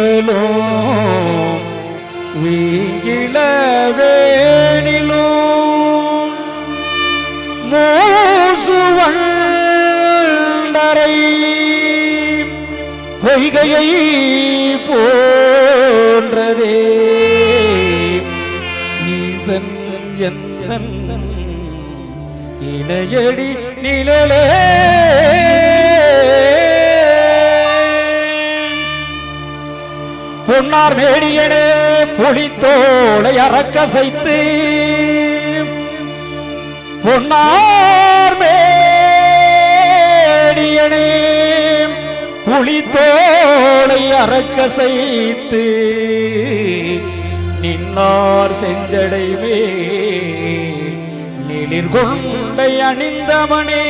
நின்றலோ வீங்கில வேணிலோ மோசுவண்டரை பொய்கையை போன்றதே. ஈசன் எந்த இணையடி நிழலே? பொன்னார் மேடியனே புலித்தோலை அறக்கசைத்து. பொன்னார் மேடியனே புலித்தோலை அறக்கசைத்து. நின்னார் செஞ்சடைவே நிலிர் கொண்டை அணிந்தவனே.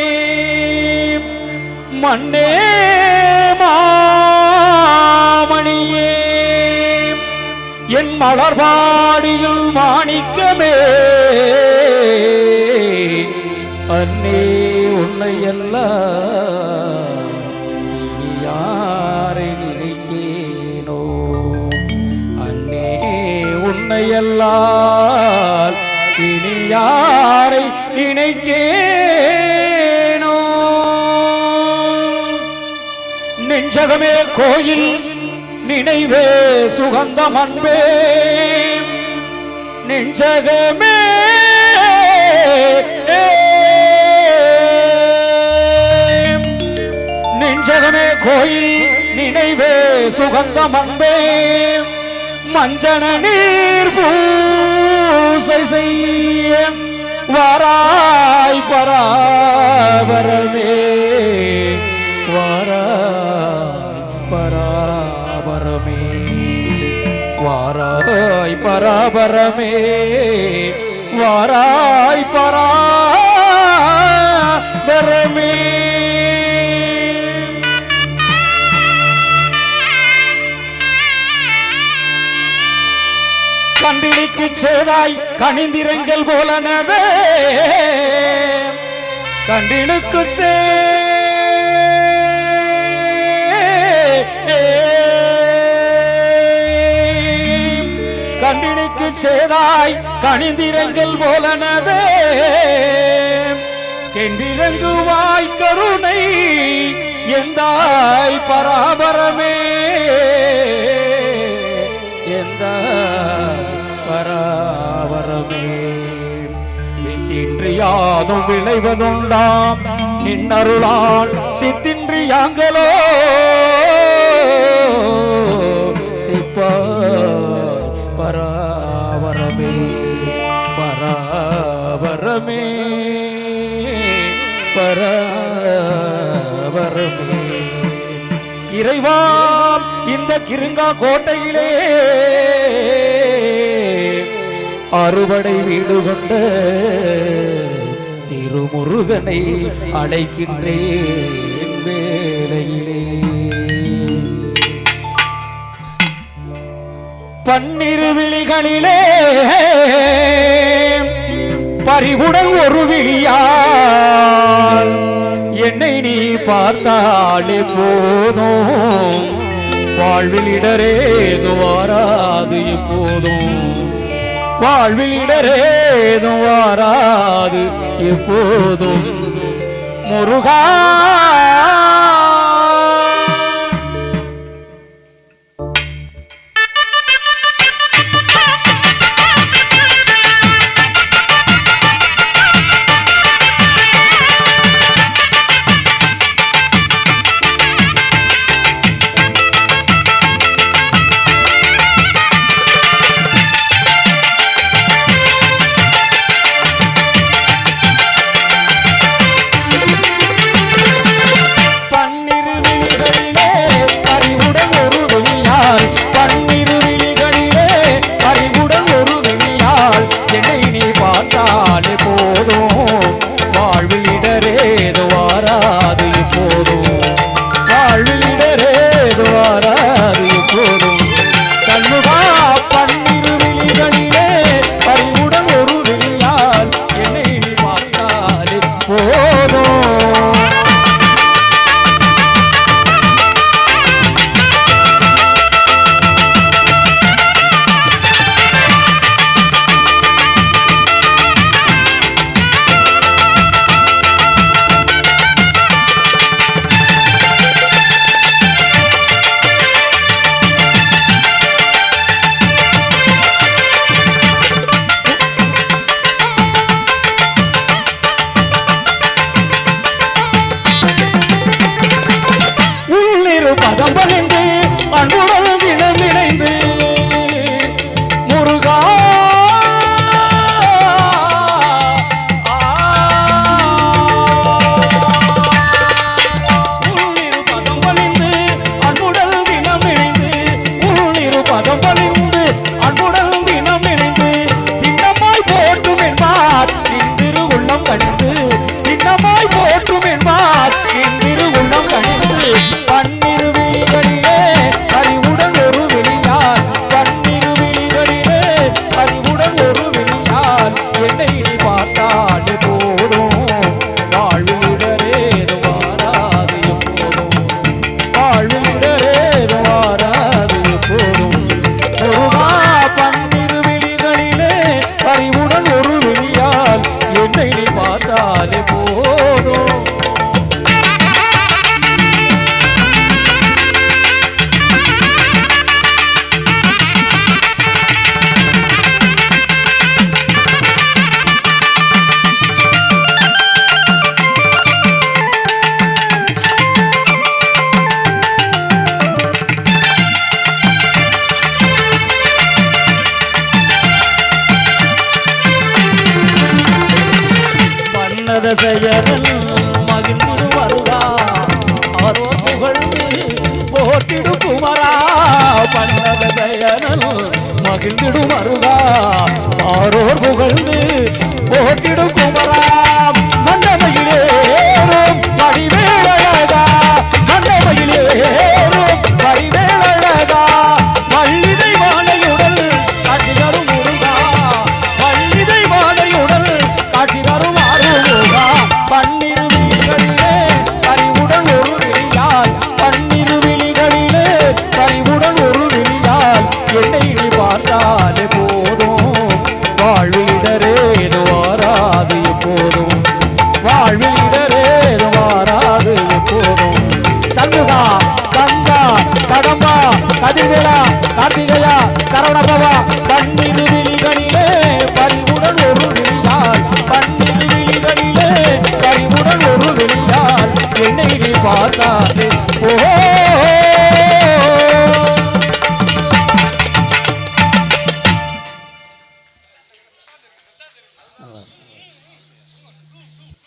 மண்ணே மாமணியே. என் மலர்பாடியில் மாணிக்கமே. அன்னே உன்னை எல்லாம் யாரை நினைக்கேனோ அன்னே உன்னை எல்லாம் இனி யாரை நினைக்கேனோ நெஞ்சகமே கோயில் நினைவே சுகந்தம் அன்பே நெஞ்சகமே. நெஞ்சகமே கோயில் நினைவே சுகந்தம் அன்பே மஞ்சன நீர் பூசை செய்ய வாராய் பராவரமே. வாராய் பராபரமே வாராய் பராபரமே கண்டிலிக்கு சேதாய் கணிந்திரங்கள் போலனவே. கண்டிலுக்கு சே கண்டினுக்கு கணிந்திரங்கள் போலனவே. கெண்டிரங்குவாய் கருணை எந்தாய் பராபரமே. எந்த பராபரமே. வித்தின்றி யாதும் விளைவதுண்டாம் நின்னருளால் சித்தின்றி யாங்களோ பராபரமே இறைவா இந்த கிருங்கா கோட்டையிலே அறுவடை வீடு கொண்ட திருமுருகனை அழைக்கின்றேன் வேலையிலே பன்னிரு விழிகளிலே பறிவுடன் ஒரு விழியால் என்னை நீ பார்த்தாலே போதும். வாழ்வில் இடரேது வாராது எப்போதும் வாழ்வில் இடரேது வாராது எப்போதும் முருகா chorar o povo. திசையரன் மகிழ்ந்து வருவா ஆரோ புகழ்ந்து போட்டிடு குமரா. பன்னக தயனன் மகிழ்ந்திடும் அருகா ஆரோர் புகழ்ந்து போட்டிடும்